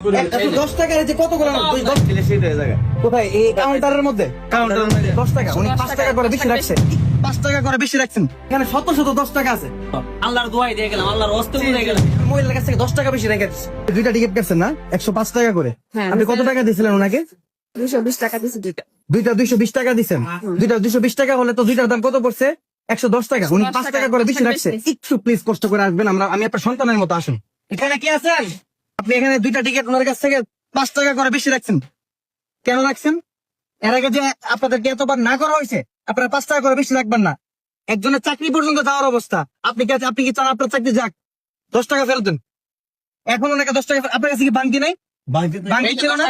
একশো দশ টাকার যে কত করে দশ কোথায়? এই কাউন্টারের মধ্যে? কাউন্টারের মধ্যে। দশ টাকা। উনি পাঁচ টাকা করে বেশি রাখছে। পাঁচ টাকা করে বেশি রাখছেন। এখানে শত শত দশ টাকা আছে। আল্লাহর দোয়াই দিয়ে গেলাম আল্লাহর অস্তে দিয়ে গেলাম। মহিলার কাছ থেকে দশ টাকা বেশি রেখে দুইটা টিকিট কাটছেন না? একশো পাঁচ টাকা করে। হ্যাঁ। আপনি কত টাকা দিয়েছিলেন ওনাকে? দুশো বিশ টাকা দুইটা। দুইটা দুইশো বিশ টাকা দিচ্ছেন দুইটা দুইশো বিশ টাকা হলে তো দুইটার দাম কত পড়ছে? একশো দশ টাকা। উনি পাঁচ টাকা, টাকা। করে বেশি রাখছে। একটু প্লিজ কষ্ট করে আসবেন। আমরা আমি আপনার সন্তানের মতো আসুন। এখানে কি আছেন? আপনি এখানে দুইটা টিকিট ওনার কাছ থেকে পাঁচ টাকা করে বেশি রাখছেন। কেন রাখছেন? এর আগে যে আপনাদেরকে এতবার না করা হয়েছে আপনারা পাঁচ টাকা করে বেশি রাখবেন না। একজনের চাকরি পর্যন্ত যাওয়ার অবস্থা। আপনি কি আপনি কি চান আপনার চাকরি যাক? দশ টাকা ফেরত দেন। এখন ওনাকে দশ টাকা আপনার কাছে কি বাংতি নাই? বাংতি ছিল না?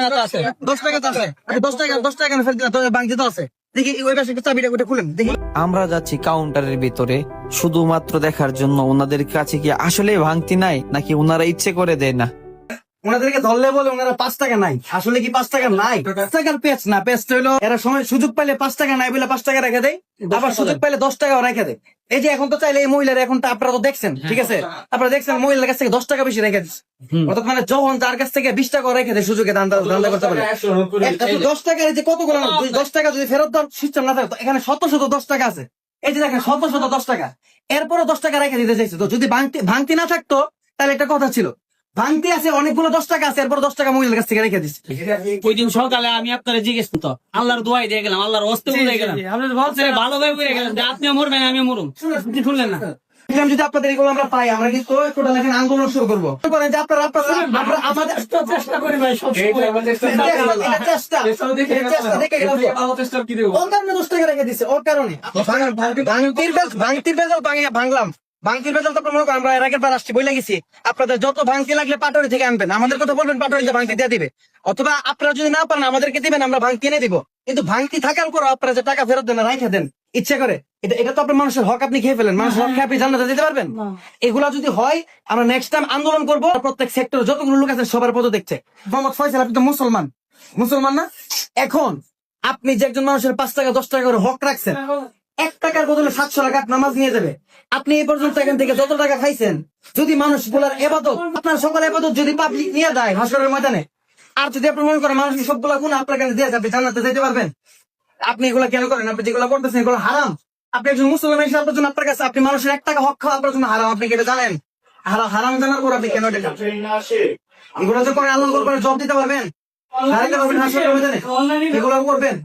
দশ টাকা তো আছে। দশ টাকা দশ টাকা কেন ফেরত দিলেন? বাংতি তো আছে। দেখি ওই পাশে একটা চাবিটা ওটা খুলেন। দেখি। আমরা যাচ্ছি কাউন্টারের ভিতরে। শুধুমাত্র দেখার জন্য ওনাদের কাছে কি আসলে ভাঙতি নাই নাকি ওনারা ইচ্ছে করে দেয় না? ওনাদেরকে ধরলে বলে ওনারা পাঁচ টাকা নাই। আসলে কি পাঁচ টাকা নাই? পাঁচ টাকার পেজ না পেজ হইল এরা সময় সুযোগ পাইলে পাঁচ টাকা নাই বলে পাঁচ টাকা রেখে দেয় আবার সুযোগ পাইলে দশ টাকাও রেখে দেয়। এই যে এখন তো চাইলে এই মহিলার এখন আপনারা তো দেখছেন ঠিক আছে? আপনারা দেখছেন মহিলার কাছ থেকে দশ টাকা বেশি রেখে দিচ্ছে। অর্থাৎ মানে যখন তার কাছ থেকে বিশ টাকা রেখে দেয় সুযোগে দান্দা দান্দা করতে পারে দশ টাকার যে কতগুলো দশ টাকা যদি ফেরত দেওয়ার সিস্টেম না থাকে এখানে শত শত দশ টাকা আছে। এই যে দেখেন শত শত দশ টাকা। এরপরও দশ টাকা রেখে দিতে চাইছে তো যদি ভাঙতি না থাকতো তাহলে একটা কথা ছিল ভাঙতি আছে অনেকগুলো দশ টাকা আছে এরপর দশ টাকা মহিলার কাছ থেকে রেখে দিচ্ছে ওই দিন সকালে আমি আপনারা জিজ্ঞেস তো আল্লাহর দোয়াই দিয়ে গেলাম আল্লাহর অস্তে দিয়ে গেলাম। ভালোভাবে করে গেলাম যে আপনিও মরবেন আমিও মরুম। শুনলেন না যদি আপনাদের এগুলো আমরা পাই আমরা কিন্তু টোটাল এখন আন্দোলন শুরু করব। করেন যে আপনারা আপনারা আপনারা আমাদের চেষ্টা করি ভাই সব চেষ্টা চেষ্টা দেখে গেলাম। যে। ওর কারণে দশ টাকা রেখে দিচ্ছে ওর কারণে। ভাঙতির ভাঙতির ভাঙলাম। ভাঙতির বেজাল তো মনে করেন আমরা এর আগের বার আসছি বলে গেছি। আপনাদের যত ভাঙতি লাগলে পাটরি থেকে আনবেন। আমাদের কথা বলবেন পাটরিতে ভাঙতি দিয়ে দিবে। অথবা আপনারা যদি না পারেন আমাদেরকে দিবেন আমরা ভাঙতি এনে দিব। কিন্তু ভাঙতি থাকার পর আপনারা যে টাকা ফেরত দেন রাইখে দেন ইচ্ছে করে এটা এটা তো আপনার মানুষের হক আপনি খেয়ে ফেলেন। মানুষের হক আপনি জান্নাতে দিতে পারবেন? এগুলা যদি হয় আমরা নেক্সট টাইম আন্দোলন করব প্রত্যেক সেক্টর যতগুলো লোক আছে সবার পদ দেখছে। মোহাম্মদ ফয়সাল আপনি তো মুসলমান। মুসলমান না? এখন আপনি যে একজন মানুষের পাঁচ টাকা দশ টাকা করে হক রাখছেন এক টাকার বদলে সাতশো টাকা নামাজ নিয়ে যাবে। আপনি এই পর্যন্ত এখান থেকে যত টাকা খাইছেন, যদি মানুষগুলার এবাদত, আপনার সকল এবাদত যদি পাবলিক নিয়ে দেয় হাসরের ময়দানে, আর যদি আপনি মনে করেন মানুষ সবগুলা গুণ আপনার কাছে দিয়ে যাবে জান্নাতে যেতে পারবেন? আপনি এগুলা কেন করেন? আপনি যেগুলো করতেছেন এগুলো হারাম। আপনি একজন মুসলমান হিসেবে আপনার জন্য আপনার কাছে আপনি মানুষের এক টাকা হক খাওয়া আপনার জন্য হারাম। আপনি কেটে জানেন? হারাম জানার পর আপনি কেন এটা? এগুলো যে করে আল্লাহ করে জব দিতে পারবেন? হারাইতে পারবেন হাসরের ময়দানে? এগুলো করবেন?